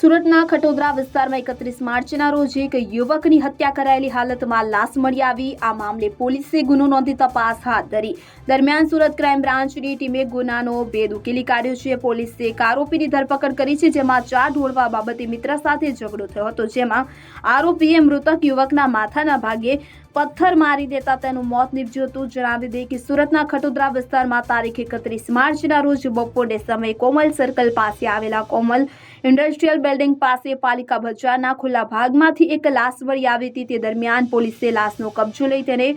સુરતના ખટોદરા વિસ્તારમાં એકત્રીસ માર્ચના રોજ એક યુવકની હત્યા કરાયેલી હાલતમાં લાશ મળી આવી. આ મામલે પોલીસે ગુનો નોંધી તપાસ હાથ ધરી. દરમિયાન સુરત ક્રાઇમ બ્રાન્ચની ટીમે ગુનાનો ભેદ ઉકેલી કાઢ્યો છે. પોલીસે એક આરોપીની ધરપકડ કરી છે, જેમાં ચાર ઢોળવા બાબતે મિત્ર સાથે ઝઘડો થયો હતો, જેમાં આરોપીએ મૃતક યુવકના માથાના ભાગે પથ્થર મારી દેતા તેનું મોત નીપજ્યું હતું. જણાવી દે કે સુરતના ખટોદરા વિસ્તારમાં તારીખ એકત્રીસ માર્ચના રોજ બપોરે સમયે કોમલ સર્કલ પાસે આવેલા કોમલ ઇન્ડસ્ટ્રીયલ બિલ્ડિંગ પાસે પાલિકા બજારના ખુલ્લા ભાગમાંથી એક લાશ મળી આવી હતી. તે દરમિયાન પોલીસે લાશનો કબજો લઈ તેને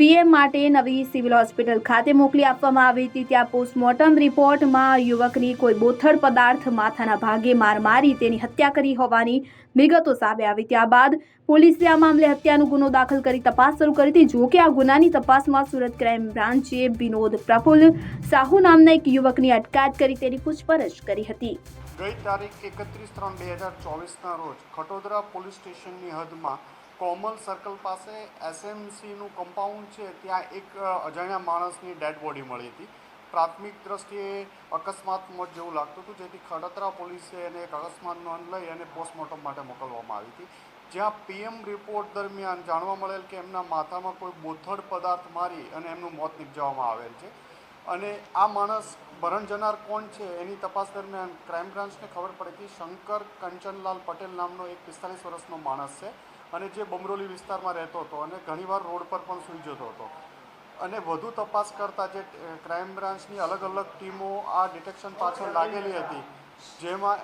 પીએમ માટે નવી સિવિલ હોસ્પિટલ ખાતે મોકલી આપવામાં આવી હતી. ત્યાં પોસ્ટમોર્ટમ રિપોર્ટમાં યુવકની કોઈ બોથડ પદાર્થ માથાના ભાગે માર મારી તેની હત્યા કરી હોવાની વિગતો સામે આવી. ત્યારબાદ પોલીસે આ મામલે હત્યાનો ગુનો દાખલ કરી તપાસ શરૂ કરી હતી. જો કે આ ગુનાની તપાસમાં સુરત ક્રાઇમ બ્રાન્ચે વિનોદ પ્રફુલ્લ સાહુ નામના એક યુવકની અટકાયત કરી તેની પૂછપરછ કરી હતી. ગઈ તારીખ એકત્રીસ ત્રણ બે હજાર ચોવીસના રોજ ખટોદરા પોલીસ સ્ટેશનની હદમાં કોમલ સર્કલ પાસે એસએમસીનું કમ્પાઉન્ડ છે, ત્યાં એક અજાણ્યા માણસની ડેડ બોડી મળી હતી. પ્રાથમિક દ્રષ્ટિએ અકસ્માત મોત જેવું લાગતું હતું, જેથી ખડતરા પોલીસે એને એક અકસ્માત નોંધ લઈ અને પોસ્ટમોર્ટમ માટે મોકલવામાં આવી હતી. જ્યાં પીએમ રિપોર્ટ દરમિયાન જાણવા મળેલ કે એમના માથામાં કોઈ બોથડ પદાર્થ મારી અને એમનું મોત નિપજાવવામાં આવેલ છે. અને આ માણસ ભરણ જનાર કોણ છે, એની તપાસ દરમિયાન ક્રાઇમ બ્રાન્ચને ખબર પડી કે શંકર કંચનલાલ પટેલ નામનો એક પિસ્તાલીસ વર્ષનો માણસ છે. અને જે બમરોલી વિસ્તારમાં રહેતો હતો અને ઘણીવાર રોડ પર પણ સૂઈ જતો હતો. અને વધુ તપાસ કરતાં જે ક્રાઇમ બ્રાન્ચની અલગ અલગ ટીમો આ ડિટેક્શન પાછળ લાગેલી હતી. જેમાં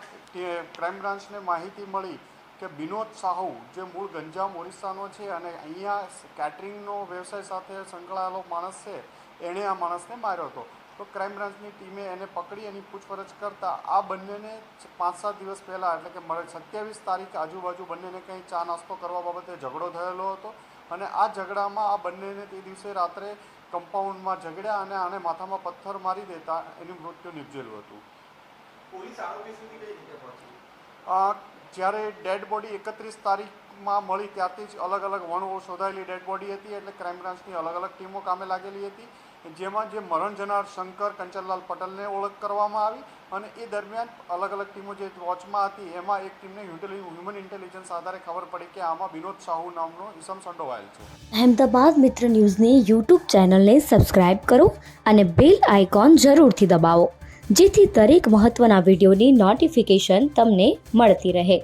ક્રાઇમ બ્રાન્ચને માહિતી મળી કે વિનોદ સાહુ, જે મૂળ ગંજામ ઓરિસ્સાનો છે અને અહીંયા કેટરિંગનો વ્યવસાય સાથે સંકળાયેલો માણસ છે, એણે આ માણસને માર્યો હતો. તો ક્રાઇમ બ્રાન્ચની ટીમે એને પકડી એની પૂછપરછ કરતાં આ બંનેને પાંચ સાત દિવસ પહેલાં એટલે કે મળે સત્યાવીસ તારીખ આજુબાજુ બંનેને કંઈ ચા નાસ્તો કરવા બાબતે ઝઘડો થયેલો હતો અને આ ઝઘડામાં આ બંનેને તે દિવસે રાત્રે કમ્પાઉન્ડમાં ઝઘડ્યા અને આને માથામાં પથ્થર મારી દેતા એનું મૃત્યુ નિપજેલું હતું. પોલીસ આરોપી સુધી કઈ રીતે પહોંચી? જ્યારે ડેડ બોડી એકત્રીસ તારીખમાં મળી ત્યારથી જ અલગ અલગ વણો શોધાયેલી ડેડ બોડી હતી એટલે ક્રાઇમ બ્રાન્ચની અલગ અલગ ટીમો કામે લાગેલી હતી. જેમાં જે મરણ જનાર શંકર કંચનલાલ પટેલને ઓળખ કરવામાં આવી અને એ દરમિયાન અલગ અલગ ટીમો જે વોચમાં હતી, એમાં એક ટીમને હ્યુમન ઇન્ટેલિજન્સ આધારે ખબર પડી કે આમાં વિનોદ સાહુ નામનો ઇસમ સંડોવાયેલ છે. અહેમદાબાદ મિત્ર ન્યૂઝની યુટ્યુબ ચેનલને સબસ્ક્રાઇબ કરો અને બેલ આઇકોન જરૂરથી દબાવો, જેથી દરેક મહત્ત્વના વિડીયોની નોટિફિકેશન તમને મળતી રહે.